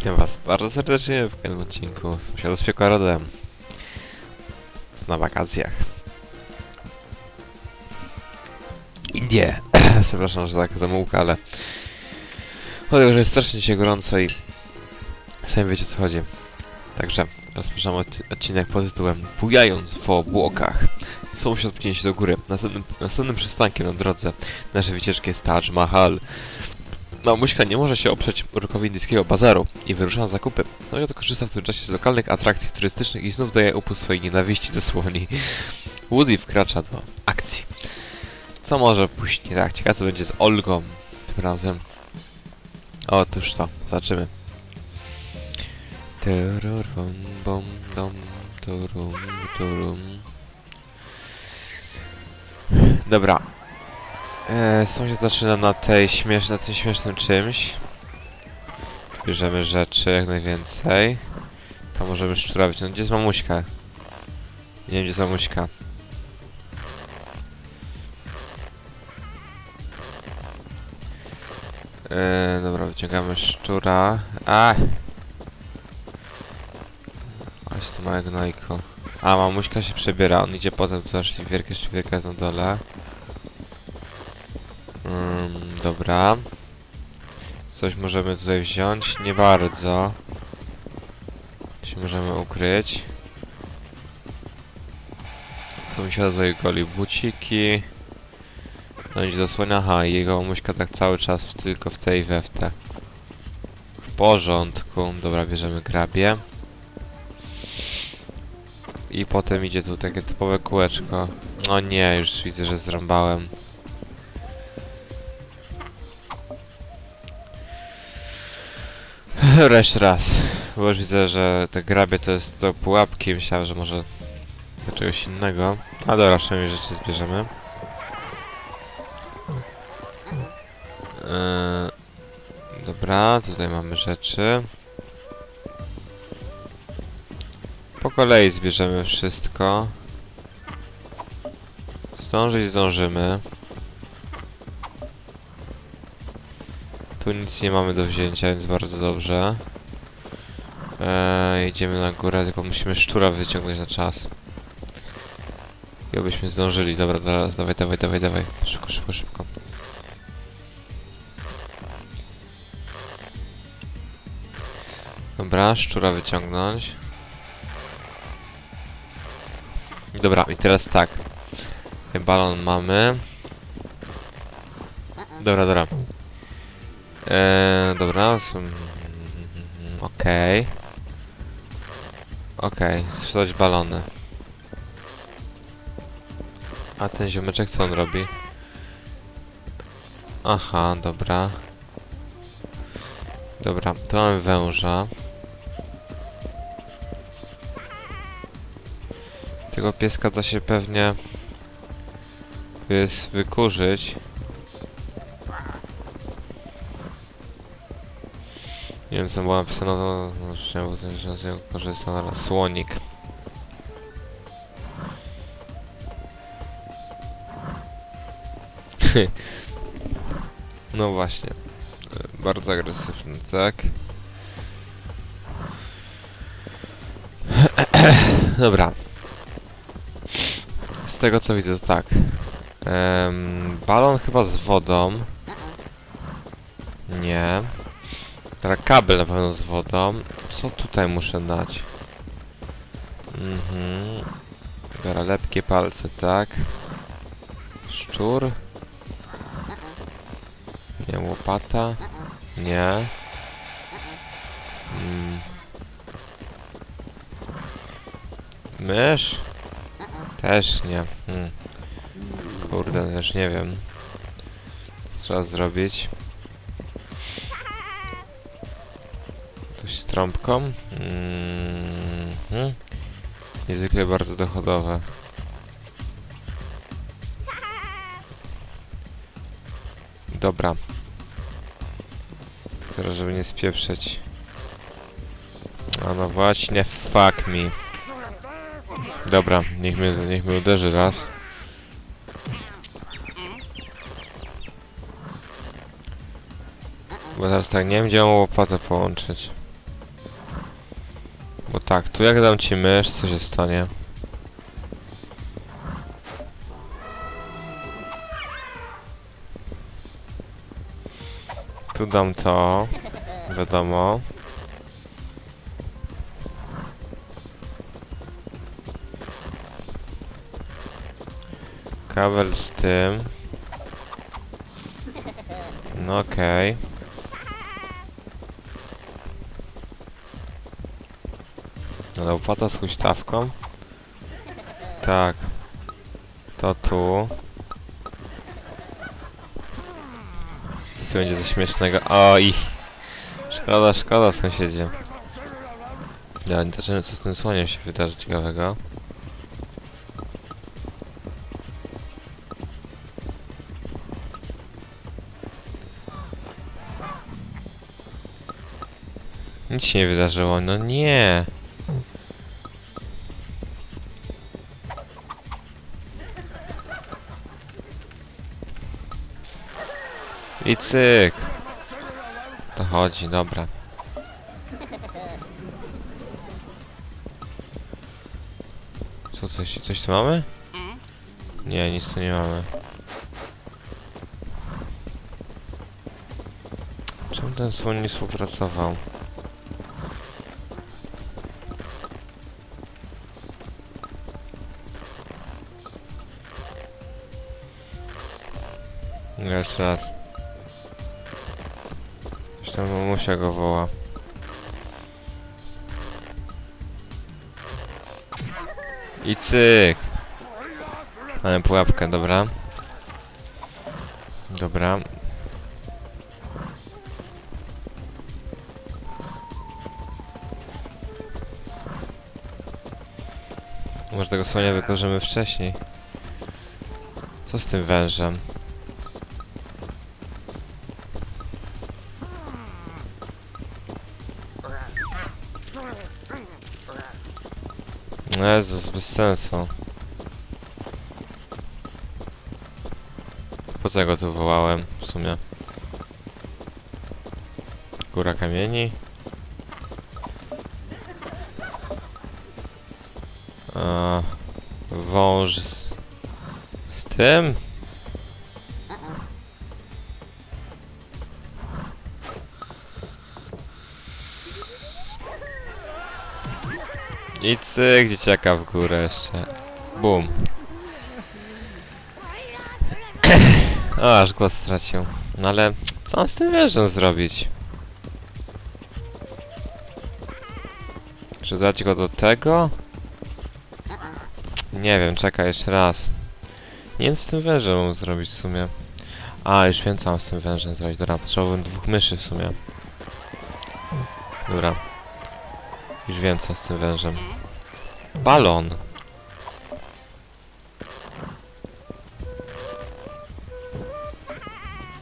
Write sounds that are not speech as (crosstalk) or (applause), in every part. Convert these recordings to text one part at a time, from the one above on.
Witam was bardzo serdecznie w kolejnym odcinku Sąsiadu z Piekła Rodem. Na wakacjach. I nie. (clears throat) Przepraszam, że tak zamułka, ale... Dlatego, że jest strasznie dzisiaj gorąco i... Sami wiecie co chodzi. Także rozpoczynamy odci- odcinek pod tytułem Bujając w obłokach. Sąsiad pnie się do góry. Następnym, następnym przystankiem na drodze naszej wycieczki jest Taj Mahal. Mamuśka nie może się oprzeć urokowi indyjskiego bazaru i wyrusza na zakupy. No i oto korzysta w tym czasie z lokalnych atrakcji turystycznych i znów daje upust swojej nienawiści do słoni. Woody wkracza do akcji. Co może pójść nie tak? Ciekawe co będzie z Olgą tym razem. Otóż to, zobaczymy. Dobra, E, sąsiad zaczyna na tej śmiesz na tym śmiesznym czymś. Bierzemy rzeczy jak najwięcej. To możemy szczurawić. No gdzie jest mamuśka? Nie wiem gdzie jest mamuśka. E, dobra, wyciągamy szczura. A! Aś to małe gnojko. A, mamuśka się przebiera. On idzie potem, tu aż świerkę, świerka jest na dole. Dobra. Coś możemy tutaj wziąć? Nie bardzo. Się możemy ukryć. Sąsiada tutaj goli buciki. No idzie do słonia. Aha, i jego muśka tak cały czas w- tylko w tej we w te. W porządku. Dobra, bierzemy grabie. I potem idzie tu takie typowe kółeczko. No nie, już widzę, że zrąbałem. Jeszcze raz. Bo już widzę, że te grabie to jest do pułapki. Myślałem, że może do czegoś innego. A dobra, przynajmniej rzeczy zbierzemy. Eee, dobra, tutaj mamy rzeczy. Po kolei zbierzemy wszystko. Zdążyć zdążymy. Tu nic nie mamy do wzięcia, więc bardzo dobrze. Eee, idziemy na górę, tylko musimy szczura wyciągnąć na czas. I obyśmy zdążyli. Dobra, dobra, dawaj, dawaj, dawaj, dawaj. Szybko, szybko, szybko. Dobra, szczura wyciągnąć. Dobra, i teraz tak. Ten balon mamy. Dobra, dobra. Eee, dobra. Okej. Okej, sprzedać balony. A ten ziomeczek co on robi? Aha, dobra. Dobra, to mamy węża. Tego pieska da się pewnie wys wykurzyć. Nie wiem co było napisane, że że z niego korzysta na słonik. (laughs) no właśnie. E, Bardzo agresywny, tak? (clears throat) Dobra. Z tego co widzę to tak. Em, balon chyba z wodą. Nie. Dobra, kabel na pewno z wodą. Co tutaj muszę dać? Mhm. Dobra, lepkie palce, tak. Szczur. Nie, łopata. Nie. Mm. Mysz? Też nie. Hmm. Kurde, też nie wiem. Co trzeba zrobić? Trąbką? Mhm. Niezwykle bardzo dochodowe. Dobra. Teraz, żeby nie spieprzeć. A no właśnie, fuck me. Dobra, niech mnie, niech mnie uderzy raz. Bo teraz tak, nie wiem gdzie mam łopatę połączyć. Bo tak, tu jak dam ci mysz, co się stanie? Tu dam to, wiadomo. Kabel z tym. No okej. No łopata z huśtawką. Tak. To tu. Tu będzie coś śmiesznego. Oj! Szkoda, szkoda sąsiedzie. Ja nie zobaczymy co z tym słoniem się wydarzy ciekawego. Nic się nie wydarzyło, no nie. I cyk. To chodzi, dobra. Co, coś, coś tu mamy? Nie, nic tu nie mamy. Czemu ten słoń nie współpracował? Jeszcze raz. Tam mamusia go woła. I cyk! Mamy pułapkę, dobra. Dobra. Może tego słonia wykorzymy wcześniej. Co z tym wężem? Jezus, bez sensu. Po co go tu wołałem w sumie? Góra kamieni? A, wąż z, z tym? I cyk, dzieciaka w górę jeszcze. Bum. (clears throat) o, aż głos stracił. No ale, co mam z tym wężem zrobić? Czy dać go do tego? Nie wiem, czekaj jeszcze raz. Nie wiem, z tym wężem mam zrobić w sumie. A, już wiem, co mam z tym wężem zrobić. Dobra, potrzebowałem dwóch myszy w sumie. Dobra. Już wiem, co z tym wężem. Balon.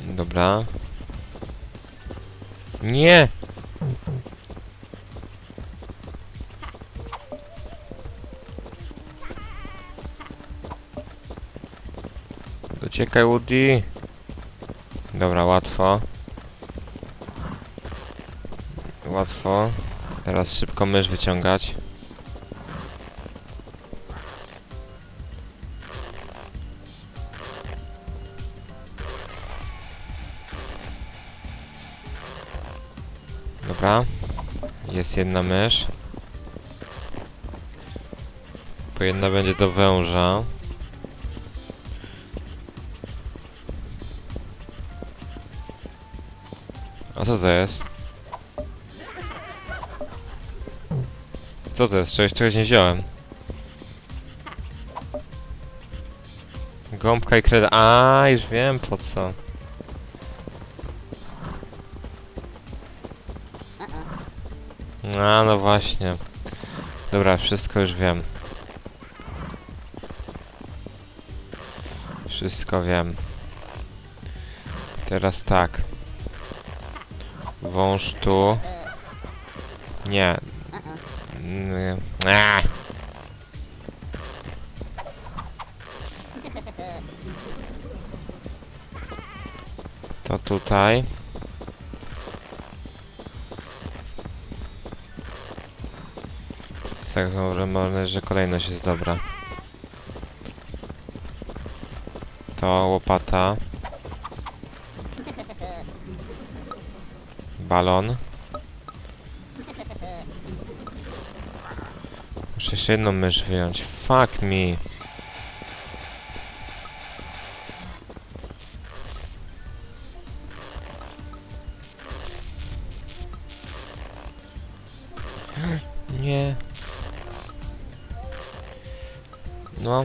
Dobra. Nie! Dociekaj, Woody. Dobra, łatwo. Łatwo. Teraz szybko mysz wyciągać. Dobra. Jest jedna mysz. Bo jedna będzie do węża. A co to jest? Co to jest? Czegoś, czegoś nie wziąłem. Gąbka i kreda. A, już wiem po co. A, no właśnie. Dobra, wszystko już wiem. Wszystko wiem. Teraz tak. Wąż tu. Nie. Mm. To tutaj. tak mam nadzieję, że kolejność jest dobra. To łopata. Balon. Jeszcze jedną mysz wyjąć. Fuck me. (gasps) Nie. No.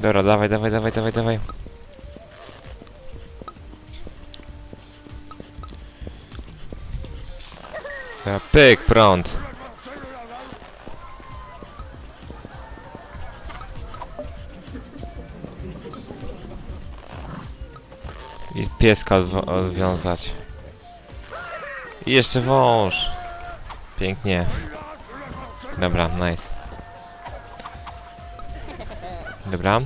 Dobra, dawaj, dawaj, dawaj, dawaj, dawaj. Pyk, prąd. Pieska odwiązać. I jeszcze wąż. Pięknie. Dobra, nice. Dobra.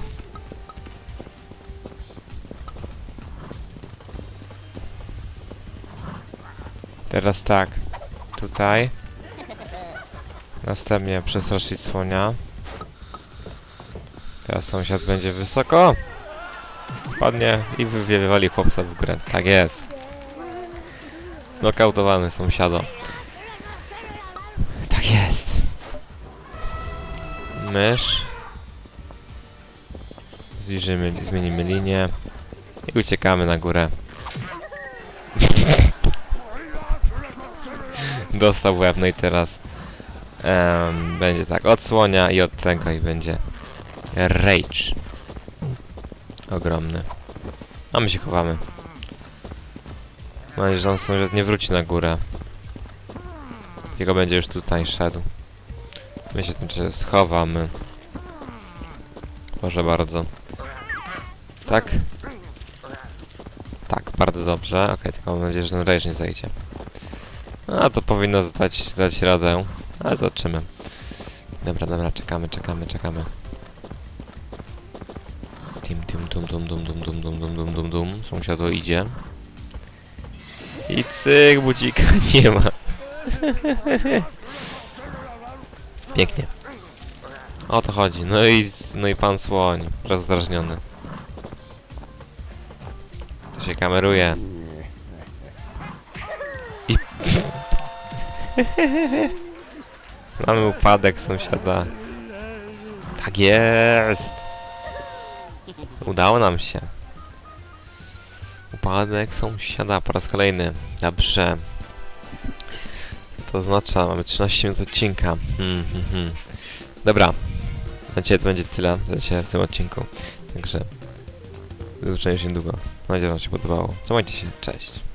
Teraz tak. Tutaj. Następnie przestraszyć słonia. Teraz sąsiad będzie wysoko. Spadnie i wy- wywali chłopca w górę. Tak jest. Nokautowany sąsiado. Tak jest. Mysz. Zbliżymy, zmienimy linię. I uciekamy na górę. (laughs) Dostał łeb, no i teraz em, będzie tak, odsłonia i od tego i będzie rage. Ogromny. A my się chowamy. Mam nadzieję, że on sąsiad nie wróci na górę. Tylko będzie już tutaj szedł. My się tym schowamy. Proszę bardzo. Tak? Tak, bardzo dobrze. Okej, tylko mam nadzieję, że ten rage nie zajdzie. A to powinno dać, dać radę. Ale zobaczymy. Dobra, dobra, czekamy, czekamy, czekamy. Tim, dum, dum, dum, dum, dum, dum, dum, dum, dum, dum. Sąsiado idzie. I cyk, budzika (laughs) nie ma. (laughs) Pięknie. O to chodzi. No i, no i pan słoń, rozdrażniony. To się kameruje. I... (laughs) Mamy upadek sąsiada. Tak jest. Udało nam się. Upadek sąsiada po raz kolejny. Dobrze. To oznacza, mamy 13 minut odcinka. Hmm, hmm, hmm. Dobra. Na dzisiaj to będzie tyle w tym odcinku. Także zobaczymy się niedługo. Mam nadzieję, że się podobało. Trzymajcie się, cześć.